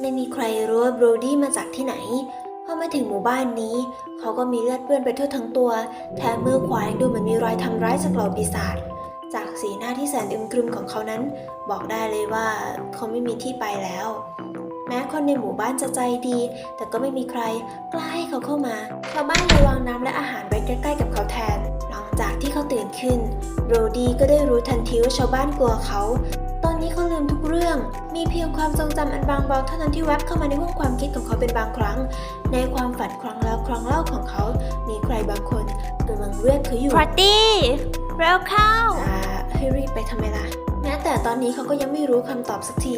ไม่มีใครรู้ว่าโบรดี้มาจากที่ไหน พอมาถึงหมู่บ้านนี้ เขาก็มีเลือดเปื้อนไปทั่วทั้งตัว แถมมือขวายังดูเหมือนมีรอยทำร้ายจากเหล่าปีศาจ จากสีหน้าที่แสนอึมครึมของเขานั้น บอกได้เลยว่าเขาไม่มีที่ไปแล้ว แม้คนในหมู่บ้านจะใจดี แต่ก็ไม่มีใครกล้าให้เขาเข้ามา ชาวบ้านเลยวางน้ำและอาหารไว้ใกล้ๆกับเขาแทน หลังจากที่เขาตื่นขึ้นโรดี้ก็ได้รู้ทันทีว่าชาวบ้านกลัวเขา ตอนนี้เขาลืมทุกเรื่อง มีเพียงความทรงจำอันบางเบาเท่านั้นที่แวบเข้ามาในห้วงความคิดของเขาเป็นบางครั้ง ในความฝันครั้งแล้วครั้งเล่าของเขา มีใครบางคนกำลังเรียกเขาอยู่พรตตี้เร็วเข้าจะให้รีบไปทำไมล่ะ แม้แต่ตอนนี้เขาก็ยังไม่รู้คำตอบสักที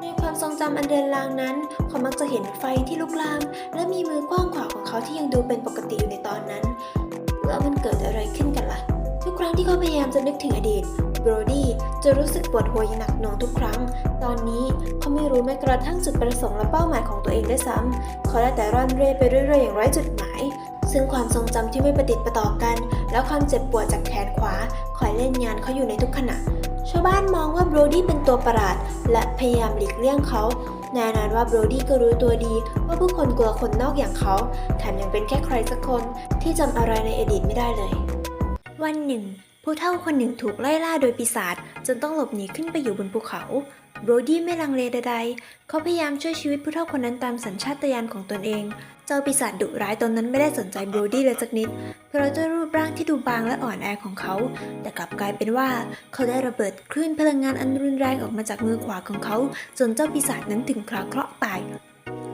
ในความทรงจำอันเดือนลางนั้น เขามักจะเห็นไฟที่ลุกลาม และมีมือกว้างขวางของเขาที่ยังดูเป็นปกติอยู่ในตอนนั้น แล้วมันเกิดอะไรขึ้นกันล่ะ ทุกครั้งที่เขาพยายามจะนึกถึงอดีตโบรดี้จะรู้สึกปวดหัวอย่างหนักหน่วงทุกครั้ง ตอนนี้เขาไม่รู้แม้กระทั่งจุดประสงค์และเป้าหมายของตัวเองได้ซ้ำเขาได้แต่ร่อนเร่ไปเรื่อยๆอย่างไร้จุดหมาย ซึ่งความทรงจำที่ไม่ประติดประต่อกัน และความเจ็บปวดจากแขนขวาคอยเล่นงานเขาอยู่ในทุกขณะชาวบ้านมองว่าโบรดี้เป็นตัวประหลาด และพยายามหลีกเลี่ยงเขาแน่นอนว่าโบรดี้ก็รู้ตัวดีว่าผู้คนกลัวคนนอกอย่างเขา แถมยังเป็นแค่ใครสักคนที่จำอะไรในอดีตไม่ได้เลย วันหนึ่ง ผู้เฒ่าคนหนึ่งถูกไล่ล่าโดยปีศาจจนต้องหลบหนีขึ้นไปอยู่บนภูเขา โบรดี้ไม่ลังเลใดๆ เขาพยายามช่วยชีวิตผู้เฒ่าคนนั้นตามสัญชาตญาณของตนเอง เจ้าปีศาจดุร้ายตนนั้นไม่ได้สนใจโบรดี้เลยสักนิด เพราะด้วยรูปร่างที่ดูบางและอ่อนแอของเขา แต่กลับกลายเป็นว่า เขาได้ระเบิดคลื่นพลังงานอันรุนแรงออกมาจากมือขวาของเขา จนเจ้าปีศาจนั้นถึงคราเคราะห์ตาย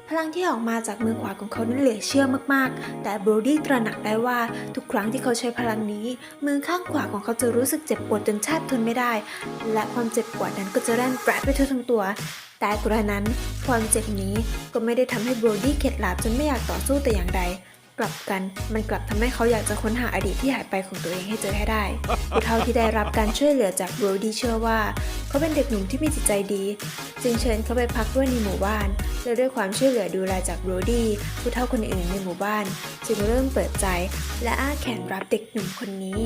พลังที่ออกมาจากมือขวาของเขานั้นเหลือเชื่อมากๆ แต่บรดี้ตระหนักได้ว่าทุกครั้งที่เขาใช้พลังนี้ มือข้างขวาของเขาจะรู้สึกเจ็บปวดจนแทบทนไม่ได้ และความเจ็บปวดนั้นก็จะแร่นแปรไปทั่วทั้งตัว แต่กระนั้นความเจ็บนี้ก็ไม่ได้ทำให้บรดี้เข็ดหลาบจนไม่อยากต่อสู้แต่อย่างใด กลับกันมันกลับทำให้เขาอยากจะค้นหาอดีตที่หายไปของตัวเองให้เจอให้ได้ผู้เท่าที่ได้รับการช่วยเหลือจากโรดี้เชื่อว่าเขาเป็นเด็กหนุ่มที่มีจิตใจดี จึงเชิญเขาไปพักด้วยในหมู่บ้าน และด้วยความช่วยเหลือดูแลจากโรดี้ผู้เท่าคนอื่นในหมู่บ้าน จึงเริ่มเปิดใจและอ้าแขนรับเด็กหนุ่มคนนี้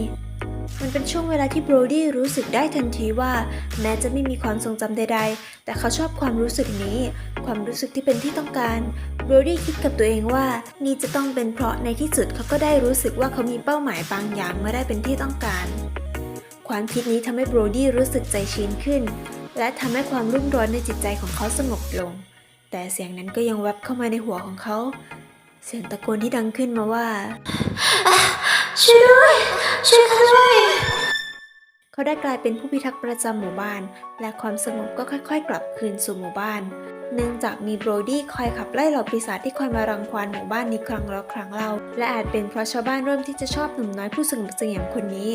มันเป็นช่วงเวลาที่โบรดี้รู้สึกได้ทันทีว่าแม้จะไม่มีความทรงจำใด ๆ แต่เขาชอบความรู้สึกนี้ ความรู้สึกที่เป็นที่ต้องการโบรดี้คิดกับตัวเองว่านี่จะต้องเป็นเพราะในที่สุดเขาก็ได้รู้สึกว่าเขามีเป้าหมายบางอย่างเมื่อได้เป็นที่ต้องการ ความคิดนี้ทำให้โบรดี้รู้สึกใจชื้นขึ้น และทำให้ความรุ่มร้อนในจิตใจของเขาสงบลง แต่เสียงนั้นก็ยังแวบเข้ามาในหัวของเขา เสียงตะโกนที่ดังขึ้นมาว่า ช่วยด้วย ช่วยเขาด้วย เขาได้กลายเป็นผู้พิทักษ์ประจำหมู่บ้าน และความสงบก็ค่อย ๆ กลับคืนสู่หมู่บ้าน เนื่องจากมีโบรดี้คอยขับไล่เหล่าปีศาจที่คอยมารังควานหมู่บ้านนี้ครั้งแล้วครั้งเล่า และอาจเป็นเพราะชาวบ้านเริ่มที่จะชอบหนุ่มน้อยผู้สงบเสงี่ยมคนนี้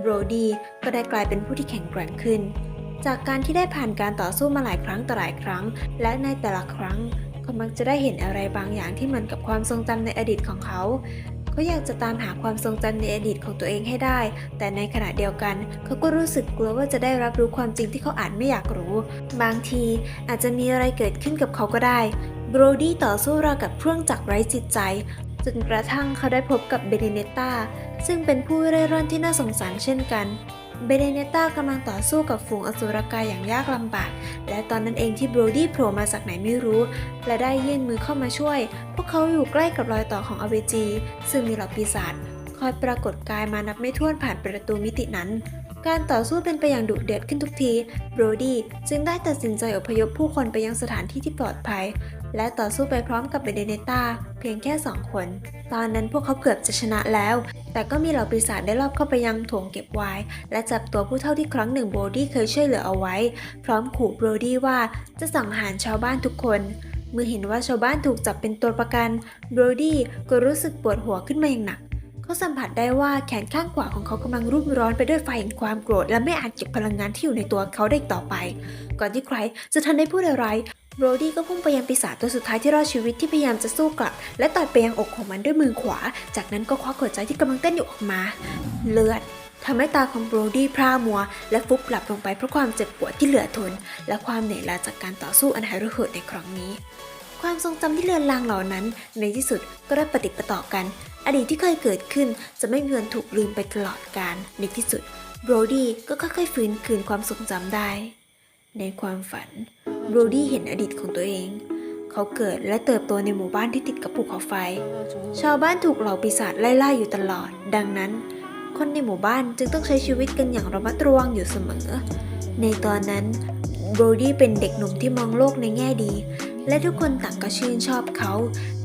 โบรดี้ก็ได้กลายเป็นผู้ที่แข็งแกร่งขึ้น จากการที่ได้ผ่านการต่อสู้มาหลายครั้งต่อหลายครั้ง และในแต่ละครั้งเขามักจะได้เห็นอะไรบางอย่างที่เหมือนกับความทรงจำในอดีตของเขา เขาอยากจะตามหาความทรงจำในอดีตของตัวเองให้ได้ แต่ในขณะเดียวกัน เขาก็รู้สึกกลัวว่าจะได้รับรู้ความจริงที่เขาอาจไม่อยากรู้ บางทีอาจจะมีอะไรเกิดขึ้นกับเขาก็ได้โบรดี้ต่อสู้ราวกับเครื่องจักรไร้จิตใจจนกระทั่งเขาได้พบกับเบเนเนตตาซึ่งเป็นผู้เร่ร่อนที่น่าสงสารเช่นกัน เบเนเนตตากำลังต่อสู้กับฝูงอสุรกายอย่างยากลำบาก และตอนนั้นเองที่โบรดี้โผล่มาจากไหนไม่รู้ และได้ยื่นมือเข้ามาช่วย พวกเขาอยู่ใกล้กับรอยต่อของอเวจี ซึ่งมีเหล่าปีศาจคอยปรากฏกายมานับไม่ถ้วนผ่านประตูมิตินั้น การต่อสู้เป็นไปอย่างดุเดือดขึ้นทุกที โบรดี้จึงได้ตัดสินใจอพยพผู้คนไปยังสถานที่ที่ปลอดภัย และต่อสู้ไปพร้อมกับเบเดเนต้าเพียงแค่สองคน ตอนนั้นพวกเขาเกือบจะชนะแล้ว แต่ก็มีเหล่าปีศาจได้ลอบเข้าไปยังโถงเก็บไวน์และจับตัวผู้เท่าที่ครั้งหนึ่งโบรดี้เคยช่วยเหลือเอาไว้ พร้อมขู่โบรดี้ว่าจะสังหารชาวบ้านทุกคนเมื่อเห็นว่าชาวบ้านถูกจับเป็นตัวประกันโบรดี้ก็รู้สึกปวดหัวขึ้นมาอย่างหนัก เขาสัมผัสได้ว่าแขนข้างขวาของเขากำลังรุ่มร้อนไปด้วยไฟแห่งความโกรธ และไม่อาจเก็บพลังงานที่อยู่ในตัวเขาได้อีกต่อไป ก่อนที่ใครจะทันได้พูดอะไร โรดี้ก็พุ่งไปยังปีศาจตัวสุดท้ายที่รอดชีวิตที่พยายามจะสู้กลับ และต่อยไปยังอกของมันด้วยมือขวา จากนั้นก็ควักหัวใจที่กำลังเต้นอยู่ออกมา เลือดทำให้ตาของโบรดี้พร่ามัว และฟุบหลับลงไปเพราะความเจ็บปวดที่เหลือทน และความเหนื่อยล้าจากการต่อสู้อันหายระเหิดในครั้งนี้ ความทรงจำที่เลือนลางเหล่านั้น ในที่สุดก็ได้ปฏิดปะต่อกัน อดีตที่เคยเกิดขึ้นจะไม่มีวันถูกลืมไปตลอดกาลในที่สุดโบรดี้ก็ค่อยๆฟื้นคืนความทรงจำได้ ในความฝัน โรดี้เห็นอดีตของตัวเอง เขาเกิดและเติบโตในหมู่บ้านที่ติดกับภูเขาไฟ ชาวบ้านถูกเหล่าปีศาจไล่ล่าอยู่ตลอด ดังนั้น คนในหมู่บ้านจึงต้องใช้ชีวิตกันอย่างระมัดระวังอยู่เสมอ ในตอนนั้นโบรดี้เป็นเด็กหนุ่มที่มองโลกในแง่ดี และทุกคนต่างก็ชื่นชอบเขา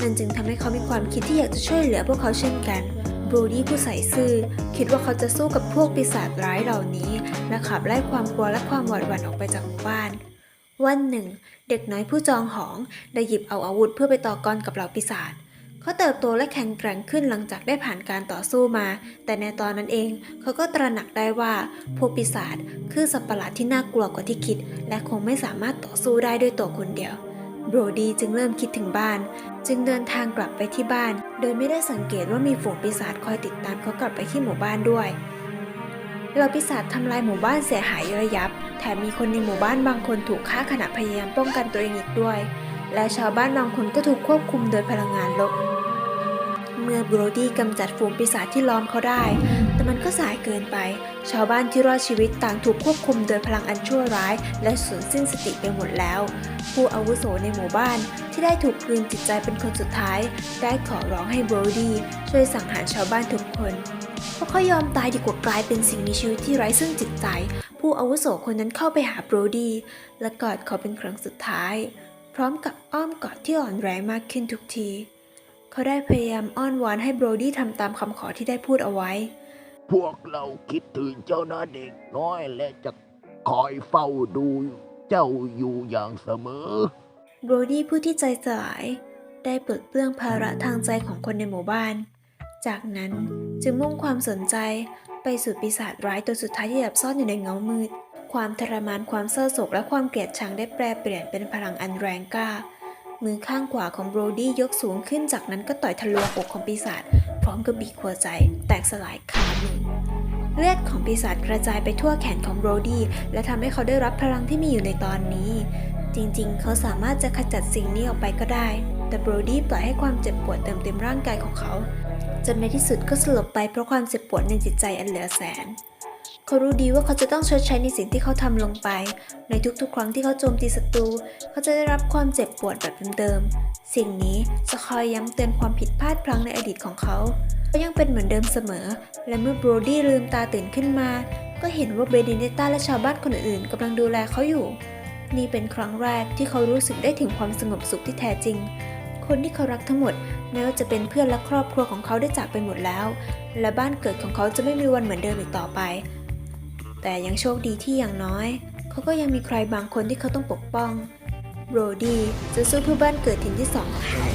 นั่นจึงทำให้เขามีความคิดที่อยากจะช่วยเหลือพวกเขาเช่นกันโบรดี้ผู้ใส่ซื่อคิดว่าเขาจะสู้กับพวกปีศาจร้ายเหล่านี้ และขับไล่ความกลัวและความหวาดหวั่นออกไปจากหมู่บ้าน วันหนึ่ง เด็กน้อยผู้จองหอง ได้หยิบเอาอาวุธเพื่อไปต่อกรกับเหล่าปีศาจเขาเติบโตและแข็งแกร่งขึ้นหลังจากได้ผ่านการต่อสู้มา แต่ในตอนนั้นเองเขาก็ตระหนักได้ว่าพวกปีศาจคือสัตว์ประหลาดที่น่ากลัวกว่าที่คิด และคงไม่สามารถต่อสู้ได้ด้วยตัวคนเดียวโบรดีจึงเริ่มคิดถึงบ้าน จึงเดินทางกลับไปที่บ้าน โดยไม่ได้สังเกตว่ามีฝูงปีศาจคอยติดตามเขากลับไปที่หมู่บ้านด้วยเหล่าปีศาจทำลายหมู่บ้านเสียหายย่อยยับ แถมมีคนในหมู่บ้านบางคนถูกฆ่าขณะพยายามป้องกันตัวเองอีกด้วย และชาวบ้านบางคนก็ถูกควบคุมโดยพลังงานลบ เมื่อโบรดี้กำจัดฝูงปีศาจที่ล้อมเขาได้ แต่มันก็สายเกินไป ชาวบ้านที่รอดชีวิตต่างถูกควบคุมโดยพลังอันชั่วร้าย และสูญสิ้นสติไปหมดแล้ว ผู้อาวุโสในหมู่บ้านที่ได้ถูกกลืนจิตใจเป็นคนสุดท้าย ได้ขอร้องให้โบรดี้ช่วยสังหารชาวบ้านทุกคนเพราะเขายอมตายดีกว่ากลายเป็นสิ่งมีชีวิตที่ไร้ซึ่งจิตใจ ผู้อาวุโสคนนั้นเข้าไปหาโบรดี้และกอดเขาเป็นครั้งสุดท้าย พร้อมกับอ้อมกอดที่อ่อนแรงมากขึ้นทุกที เขาได้พยายามอ้อนวอนให้โบรดี้ทำตามคำขอที่ได้พูดเอาไว้ พวกเราคิดถึงเจ้านะเด็กน้อยและจะคอยเฝ้าดูเจ้าอยู่อย่างเสมอ โบรดี้ผู้ที่ใจสลาย ได้ปลดเปลื้องภาระทางใจของคนในหมู่บ้าน จากนั้นจึงมุ่งความสนใจไปสู่ปีศาจร้ายตัวสุดท้ายที่แอบซ่อนอยู่ในเงามืด ความทรมานความเศร้าโศกและความเกลียดชังได้แปรเปลี่ยนเป็นพลังอันแรงกล้า มือข้างขวาของโบรดี้ยกสูงขึ้นจากนั้นก็ต่อยทะลวงอกของปีศาจพร้อมกับบีบหัวใจ แตกสลายคามือเลือดของปีศาจกระจายไปทั่วแขนของโบรดี้และทำให้เขาได้รับพลังที่มีอยู่ในตอนนี้ จริงๆ เขาสามารถจะขจัดสิ่งนี้ออกไปก็ได้ แต่โบรดี้ปล่อยให้ความเจ็บปวดเติมเต็มร่างกายของเขา จนในที่สุดก็สลบไปเพราะความเจ็บปวดในจิตใจอันเหลือแสน เขารู้ดีว่าเขาจะต้องชดใช้ในสิ่งที่เขาทำลงไป ในทุกๆ ครั้งที่เขาโจมตีศัตรู เขาจะได้รับความเจ็บปวดแบบเดิมๆ สิ่งนี้จะคอยย้ำเตือนความผิดพลาดพลั้งในอดีตของเขาเขายังเป็นเหมือนเดิมเสมอ และเมื่อโบรดี้ลืมตาตื่นขึ้นมา ก็เห็นว่าเบดินเนต้าและชาวบ้านคนอื่นๆกำลังดูแลเขาอยู่ นี่เป็นครั้งแรกที่เขารู้สึกได้ถึงความสงบสุขที่แท้จริง คนที่เขารักทั้งหมดแม้ว่าจะเป็นเพื่อนและครอบครัวของเขาได้จากไปหมดแล้ว และบ้านเกิดของเขาจะไม่มีวันเหมือนเดิมอีกต่อไป แต่ยังโชคดีที่อย่างน้อย เขาก็ยังมีใครบางคนที่เขาต้องปกป้องโบรดี้จะสู้เพื่อบ้านเกิดถิ่นที่สองของเขา